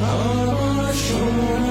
আমার